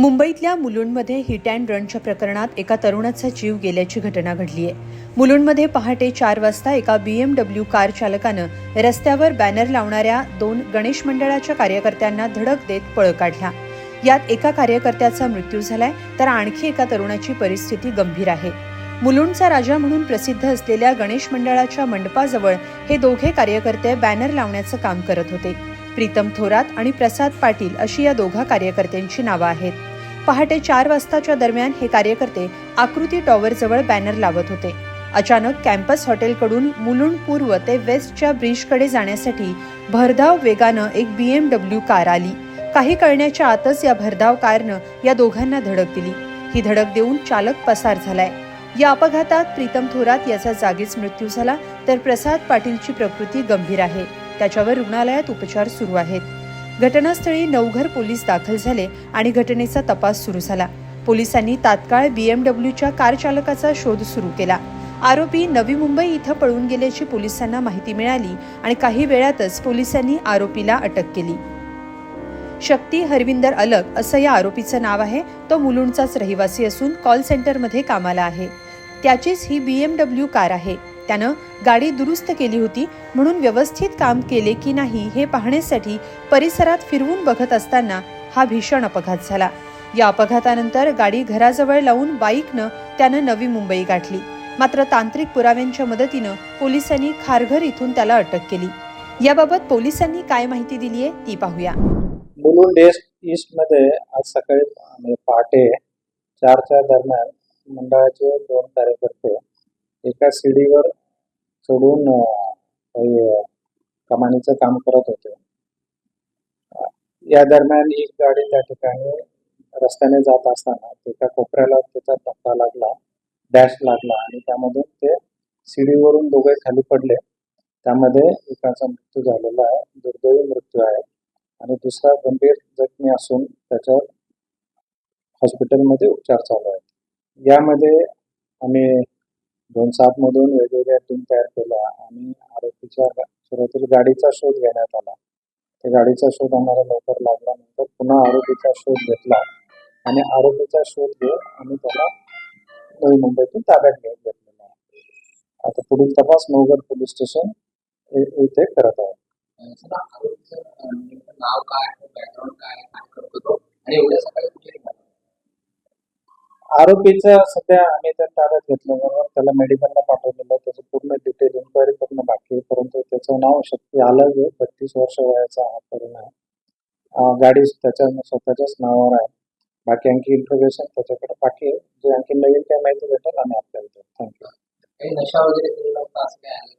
मुंबईतल्या मुलुंडमध्ये hit and रनच्या प्रकरणात एका तरुणाचा जीव गेल्याची घटना घडली आहे. मुलुंडमध्ये पहाटे चार वाजता एका बीएमडब्ल्यू कार चालकानं रस्त्यावर बॅनर लावणाऱ्या दोन गणेश मंडळाच्या कार्यकर्त्यांना धडक देत पळ काढला. यात एका कार्यकर्त्याचा मृत्यू झालाय तर आणखी एका तरुणाची परिस्थिती गंभीर आहे. मुलुंडचा राजा म्हणून प्रसिद्ध असलेल्या गणेश मंडळाच्या मंडपाजवळ हे दोघे कार्यकर्ते बॅनर लावण्याचं काम करत होते. प्रीतम थोरात आणि प्रसाद पाटील अशी या दोघा कार्यकर्त्यांची नावं आहेत. पहाटे चार वाजताच्या दरम्यान हे कार्यकर्ते आकृती टॉवरजवळ बॅनर लावत होते. अचानक कॅम्पस हॉटेलकडून मुलुंड पूर्व ते वेस्टच्या ब्रिजकडे जाण्यासाठी भरधाव वेगानं एक बी एम डब्ल्यू कार आली. काही कळण्याच्या आतच या भरधाव कारनं या दोघांना धडक दिली. ही धडक देऊन चालक पसार झालाय. या अपघातात प्रीतम थोरात याचा जागीच मृत्यू झाला तर प्रसाद पाटीलची प्रकृती गंभीर आहे. त्याच्यावर रुग्णालयात उपचार सुरू आहेत. घटनास्थळी नवघर पोलीस दाखल झाले आणि घटनेचा तपास सुरू झाला. पोलिसांनी तात्काळ बीएमडब्ल्यूच्या कार चालकाचा शोध सुरू केला. आरोपी नवी मुंबई इथं पळून गेल्याची पोलिसांना माहिती मिळाली आणि काही वेळातच पोलिसांनी आरोपीला अटक केली. शक्ती हरविंदर अलग असं या आरोपीचं नाव आहे. तो मुलुंडचाच रहिवासी असून कॉल सेंटरमध्ये कामाला आहे. त्याचीच ही बीएमडब्ल्यू कार आहे. त्यानं गाडी दुरुस्त केली होती म्हणून व्यवस्थित काम केले की नाही हे पाहण्यासाठी परिसरात फिरवून बघत असताना हा भीषण अपघात झाला. या अपघातानंतर गाडी घराजवळ लावून बाईकनं त्यानं नवी मुंबई गाठली. मात्र तांत्रिक पुराव्यांच्या मदतीनं पोलिसांनी खारघर इथून त्याला अटक केली. याबाबत पोलिसांनी काय माहिती दिली आहे ती पाहूया. मुलुंड ईस्टमध्ये आज सकाळी पहाटे चारच्या दरम्यान मंडळाचे दोन कार्यकर्ते एका सीडीवर चढून काही कमानीचं काम करत होते. या दरम्यान एक गाडी त्या ठिकाणी रस्त्याने जात असताना त्याच्या कोपऱ्याला त्याचा धक्का लागला डॅश लागला आणि त्यामधून ते सीडीवरून दोघे खाली पडले. त्यामध्ये एकाचा मृत्यू झालेला आहे दुर्दैवी मृत्यू आहे आणि दुसरा गंभीर जखमी असून त्याच्यावर हॉस्पिटलमध्ये उपचार चालू आहेत. यामध्ये आम्ही दोन सात मधून वेगवेगळ्या टीम तयार केल्या आणि आरोपीच्या सुरुवातीला गाडीचा शोध घेण्यात आला. त्या गाडीचा शोध आम्हाला लवकर लागल्यानंतर पुन्हा आरोपीचा शोध घेतला आणि आरोपीचा शोध घेऊन आम्ही त्याला नवी मुंबईतून ताब्यात घेऊन घेतलेला आहे. आता पुढील तपास नवगड पोलीस स्टेशन इथे करत आहे. नाव काय आहे बॅकग्राऊंड काय? काय करतो आणि एवढ्या सकाळी आरोपीचं सध्या आम्ही त्या ताब्यात घेतल्याबरोबर त्याला मेडिकलला पाठवलेलं. त्याचं पूर्ण डिटेल इन्क्वायरी करणं बाकी आहे. परंतु त्याचं नाव शक्ती अलग आहे. बत्तीस वर्ष वयाचा हा तरुण आहे. गाडी त्याच्या स्वतःच्याच नावावर आहे. बाकी आणखी इन्फॉर्मेशन त्याच्याकडे बाकी आहे. जे आणखी नवीन काही माहिती भेटेल आम्ही आपल्याला देऊ. थँक्यू नशा वगैरे काय आलं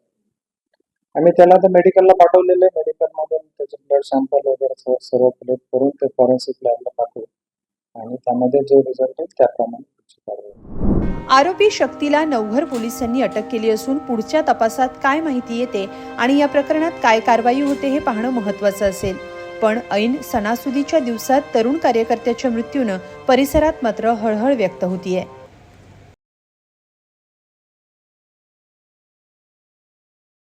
आम्ही त्याला आता मेडिकलला पाठवलेलं आहे. मेडिकलमधून त्याचे ब्लड सॅम्पल वगैरे सर्व- सर्व कलेक्ट करून ते फॉरेन्सिक लॅबला पाठवू. आणि त्यामध्ये जे रिझल्ट येईल त्याप्रमाणे आरोपी शक्तीला नवघर पोलिसांनी अटक केली असून पुढच्या तपासात काय माहिती येते आणि या प्रकरणात काय कारवाई होते हे पाहणं महत्वाचं असेल. पण ऐन सणासुदीच्या दिवसात तरुण कार्यकर्त्याच्या मृत्यूनं परिसरात मात्र हळहळ व्यक्त होतीये.